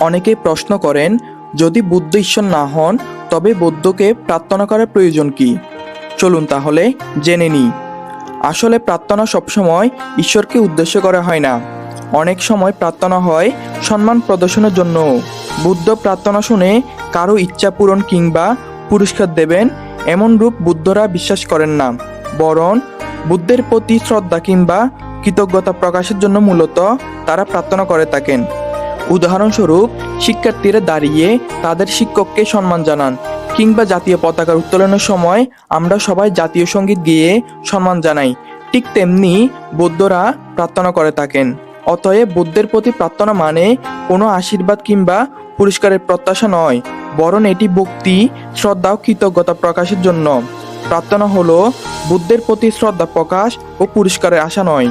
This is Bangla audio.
অনেকেই প্রশ্ন করেন, যদি বুদ্ধ ঈশ্বর না হন, তবে বৌদ্ধকে প্রার্থনা করার প্রয়োজন কি? চলুন তাহলে জেনে নিই। আসলে প্রার্থনা সবসময় ঈশ্বরকে উদ্দেশ্য করা হয় না। অনেক সময় প্রার্থনা হয় সম্মান প্রদর্শনের জন্য বুদ্ধ প্রার্থনা শুনে কারও ইচ্ছা পূরণ কিংবা পুরস্কার দেবেন এমন রূপ বুদ্ধরা বিশ্বাস করেন না। বরং বুদ্ধের প্রতি শ্রদ্ধা কিংবা কৃতজ্ঞতা প্রকাশের জন্য মূলত তারা প্রার্থনা করে থাকেন। উদাহরণস্বরূপ, শিক্ষার্থীরা দাঁড়িয়ে তাদের শিক্ষককে সম্মান জানান কিংবা জাতীয় পতাকার উত্তোলনের সময় আমরা সবাই জাতীয় সংগীত গেয়ে সম্মান জানাই। ঠিক তেমনি বৌদ্ধরা প্রার্থনা করে থাকেন। অতএব বুদ্ধের প্রতি প্রার্থনা মানে কোনো আশীর্বাদ কিংবা পুরস্কারের প্রত্যাশা নয়, বরং এটি ভক্তি, শ্রদ্ধা ও কৃতজ্ঞতা প্রকাশের জন্য। প্রার্থনা হলো, বুদ্ধের প্রতি শ্রদ্ধা প্রকাশ ও পুরস্কারের আশা নয়।